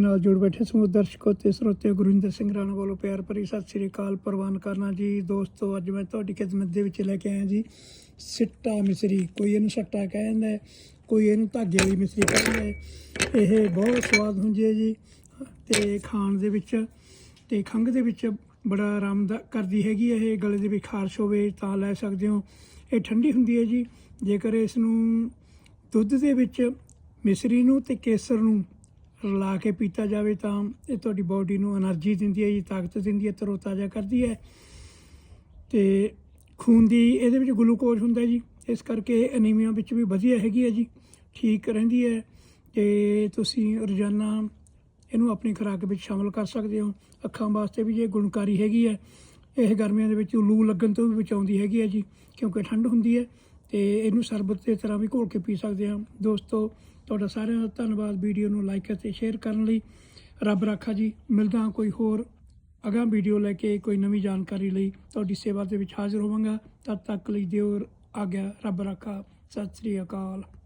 ਨਾਲ ਜੁੜ ਬੈਠੇ ਸਮੂਹ ਦਰਸ਼ਕੋ ਤੇ ਸਰੋਤੇ ਗੁਰਿੰਦਰ ਸਿੰਘ ਰਾਣਾ ਵੱਲੋਂ ਪਿਆਰ ਭਰੀ ਸਤਿ ਸ੍ਰੀ ਅਕਾਲ ਪ੍ਰਵਾਨ ਕਰਨਾ ਜੀ। ਦੋਸਤੋ ਅੱਜ ਮੈਂ ਤੁਹਾਡੀ ਖਿਦਮਤ ਦੇ ਵਿੱਚ ਲੈ ਕੇ ਆਇਆ ਜੀ ਸਿੱਟਾ ਮਿਸਰੀ। ਕੋਈ ਇਹਨੂੰ ਸੱਟਾ ਕਹਿੰਦਾ ਹੈ, ਕੋਈ ਇਹਨੂੰ ਧਾਗੇ ਵਾਲੀ ਮਿਸਰੀ ਕਹਿੰਦਾ ਹੈ। ਇਹ ਬਹੁਤ ਸਵਾਦ ਹੁੰਦੀ ਹੈ ਜੀ। ਤੇ ਖਾਣ ਦੇ ਵਿੱਚ ਤੇ ਖੰਘ ਦੇ ਵਿੱਚ ਬੜਾ ਆਰਾਮ ਦਾ ਕਰਦੀ ਹੈਗੀ ਹੈ। ਇਹ ਗਲੇ ਦੇ ਵਿੱਚ ਖਾਰਸ਼ ਹੋਵੇ ਤਾਂ ਲੈ ਸਕਦੇ ਹੋ। ਇਹ ਠੰਡੀ ਹੁੰਦੀ ਹੈ ਜੀ। ਜੇਕਰ ਇਸ ਨੂੰ ਦੁੱਧ ਦੇ ਵਿੱਚ ਮਿਸਰੀ ਨੂੰ ਤੇ ਕੇਸਰ ਨੂੰ ਰਲਾ ਕੇ ਪੀਤਾ ਜਾਵੇ ਤਾਂ ਇਹ ਤੁਹਾਡੀ ਬਾਡੀ ਨੂੰ એનર્ਜੀ ਦਿੰਦੀ ਹੈ ਜੀ ਤਾਕਤ ਦਿੰਦੀ ਹੈ, ਤਰੋਤਾਜ਼ਾ ਕਰਦੀ ਹੈ। ਤੇ ਖੂਨ ਦੀ ਇਹਦੇ ਵਿੱਚ ਗਲੂਕੋਜ਼ ਹੁੰਦਾ ਜੀ। ਇਸ ਕਰਕੇ ਅਨੀਮੀਆ ਵਿੱਚ ਵੀ ਵਧੀਆ ਹੈਗੀ ਹੈ ਜੀ। ਠੀਕ ਰਹਿੰਦੀ ਹੈ। ਤੇ ਤੁਸੀਂ ਰੋਜ਼ਾਨਾ ਇਹਨੂੰ ਆਪਣੀ ਖੁਰਾਕ ਵਿੱਚ ਸ਼ਾਮਲ ਕਰ ਸਕਦੇ ਹੋ। ਅੱਖਾਂ ਵਾਸਤੇ ਵੀ ਇਹ ਗੁਣਕਾਰੀ ਹੈਗੀ ਹੈ। ਇਹ ਗਰਮੀਆਂ ਦੇ ਵਿੱਚ ਲੂ ਲੱਗਣ ਤੋਂ ਵੀ ਬਚਾਉਂਦੀ ਹੈਗੀ ਹੈ ਜੀ, ਕਿਉਂਕਿ ਠੰਡ ਹੁੰਦੀ ਹੈ। ਤੇ ਇਹਨੂੰ ਸ਼ਰਬਤ ਦੇ ਤਰ੍ਹਾਂ ਵੀ ਘੋਲ ਕੇ ਪੀ ਸਕਦੇ ਹਾਂ। ਦੋਸਤੋ, ਤੁਹਾਡਾ ਸਾਰਿਆਂ ਦਾ ਧੰਨਵਾਦ ਵੀਡੀਓ ਨੂੰ ਲਾਈਕ ਅਤੇ ਸ਼ੇਅਰ ਕਰਨ ਲਈ। ਰੱਬ ਰਾਖਾ ਜੀ, ਮਿਲਦਾ ਕੋਈ ਹੋਰ ਅਗਾਂਹ ਵੀਡੀਓ ਲੈ ਕੇ ਕੋਈ ਨਵੀਂ ਜਾਣਕਾਰੀ ਲਈ। ਤੁਹਾਡੀ ਸੇਵਾ ਦੇ ਵਿੱਚ ਹਾਜ਼ਰ ਹੋਵਾਂਗਾ। ਤਦ ਤੱਕ ਲਈ ਦਿਓ ਆਗਿਆ। ਰੱਬ ਰਾਖਾ। ਸਤਿ ਸ੍ਰੀ ਅਕਾਲ।